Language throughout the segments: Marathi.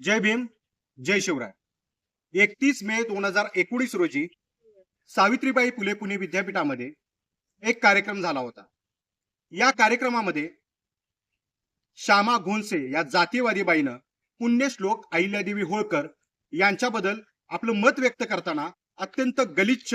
जय भीम जय शिवराय. एकतीस मे दोन हजार एकोणीस रोजी सावित्रीबाई फुले पुणे विद्यापीठामध्ये एक कार्यक्रम झाला होता. या कार्यक्रमामध्ये श्यामा घोनसे या जातीयवादी बाईनं पुण्यश्लोक अहिल्यादेवी होळकर यांच्याबद्दल आपलं मत व्यक्त करताना अत्यंत गलिच्छ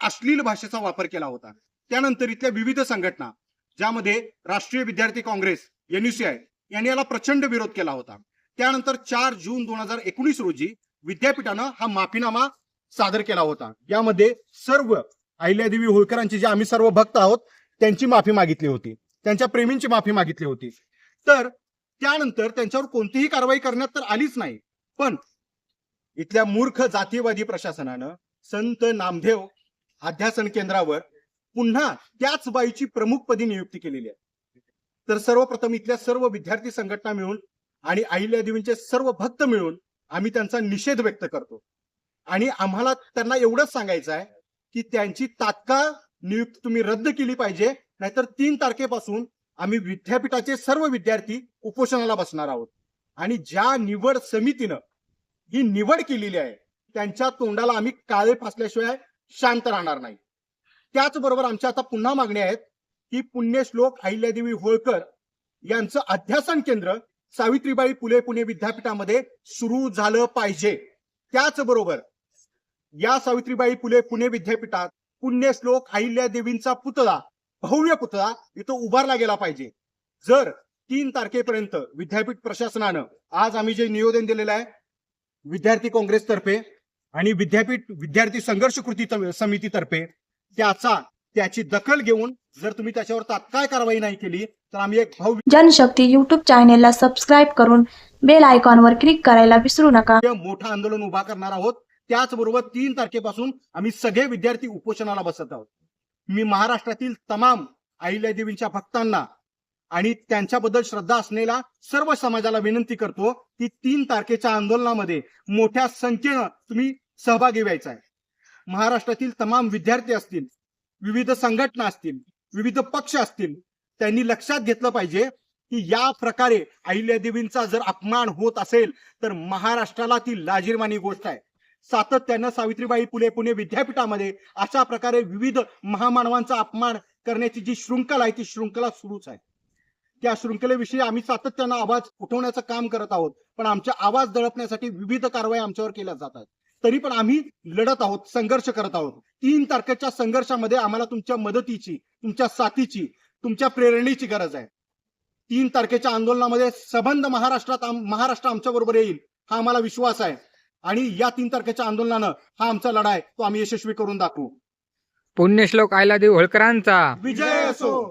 अश्लील भाषेचा वापर केला होता. त्यानंतर इथल्या विविध संघटना ज्यामध्ये राष्ट्रीय विद्यार्थी काँग्रेस एनयुसीआय यांनी याला प्रचंड विरोध केला होता. त्यानंतर चार जून दोन हजार एकोणीस रोजी विद्यापीठानं हा माफीनामा सादर केला होता. यामध्ये सर्व अहिल्यादेवी होळकरांचे जे आम्ही सर्व भक्त आहोत त्यांची माफी मागितली होती. त्यांच्या प्रेमींची माफी मागितली होती. तर त्यानंतर त्यांच्यावर कोणतीही कारवाई करण्यात तर आलीच नाही. पण इथल्या मूर्ख जातीयवादी प्रशासनानं संत नामदेव अध्यासन केंद्रावर पुन्हा त्याच बाईची प्रमुखपदी नियुक्ती केलेली आहे. तर सर्वप्रथम इथल्या सर्व विद्यार्थी संघटना मिळून आणि अहिल्यादेवींचे सर्व भक्त मिळून आम्ही त्यांचा निषेध व्यक्त करतो. आणि आम्हाला त्यांना एवढंच सांगायचं आहे की त्यांची तात्काळ नियुक्ती तुम्ही रद्द केली पाहिजे नाहीतर तीन तारखेपासून आम्ही विद्यापीठाचे सर्व विद्यार्थी उपोषणाला बसणार आहोत. आणि ज्या निवड समितीनं ही निवड केलेली आहे त्यांच्या तोंडाला आम्ही काळे फासल्याशिवाय शांत राहणार नाही. त्याचबरोबर आमच्या आता पुन्हा मागण्या आहेत की पुण्यश्लोक अहिल्यादेवी होळकर यांचं अध्यासन केंद्र सावित्रीबाई फुले पुणे विद्यापीठामध्ये सुरू झालं पाहिजे. त्याचबरोबर या सावित्रीबाई फुले पुणे विद्यापीठात पुण्यश्लोक अहिल्यादेवींचा पुतळा भव्य पुतळा इथं उभारला गेला पाहिजे. जर तीन तारखेपर्यंत विद्यापीठ प्रशासनानं आज आम्ही जे नियोजन दिलेलं आहे विद्यार्थी काँग्रेसतर्फे आणि विद्यापीठ विद्यार्थी संघर्ष कृती समितीतर्फे त्याचा त्याची दखल घेऊन जर तुम्ही त्याच्यावर तात्काळ कारवाई नाही केली तर आम्ही एक भव्य जनशक्ती यूट्यूब चॅनेलला सबस्क्राईब करून बेल आयकॉनवर क्लिक करायला विसरू नका. मोठं आंदोलन उभा करणार आहोत. त्याचबरोबर तीन तारखेपासून आम्ही सगळे विद्यार्थी उपोषणाला बसत आहोत. मी महाराष्ट्रातील तमाम अहिल्यादेवींच्या भक्तांना आणि त्यांच्याबद्दल श्रद्धा असलेल्या सर्व समाजाला विनंती करतो की तीन तारखेच्या आंदोलनामध्ये मोठ्या संख्येनं तुम्ही सहभागी व्हायचा आहे. महाराष्ट्रातील तमाम विद्यार्थी असतील विविध संघटना असतील विविध पक्ष असतील त्यांनी लक्षात घेतलं पाहिजे की या प्रकारे अहिल्यादेवींचा जर अपमान होत असेल तर महाराष्ट्राला ती लाजीरमानी गोष्ट आहे. सातत्यानं सावित्रीबाई फुले पुणे विद्यापीठामध्ये अशा प्रकारे विविध महामानवांचा अपमान करण्याची जी शृंखला आहे ती शृंखला सुरूच आहे. त्या शृंखलेविषयी आम्ही सातत्यानं आवाज उठवण्याचं काम करत आहोत पण आमच्या आवाज दडपण्यासाठी विविध कारवाई आमच्यावर केल्या जातात. तरी पण आम्ही लढत आहोत संघर्ष करत आहोत. तीन तारखेच्या संघर्षामध्ये आम्हाला तुमच्या मदतीची तुमच्या साथीची तुमच्या प्रेरणेची गरज आहे. तीन तारखेच्या आंदोलनामध्ये सबंध महाराष्ट्रात महाराष्ट्र आमच्या बरोबर येईल हा आम्हाला विश्वास आहे. आणि या तीन तारखेच्या आंदोलनानं हा आमचा लढा आहे तो आम्ही यशस्वी करून दाखवू. पुण्यश्लोक आयलादेव होळकरांचा. विजय असो!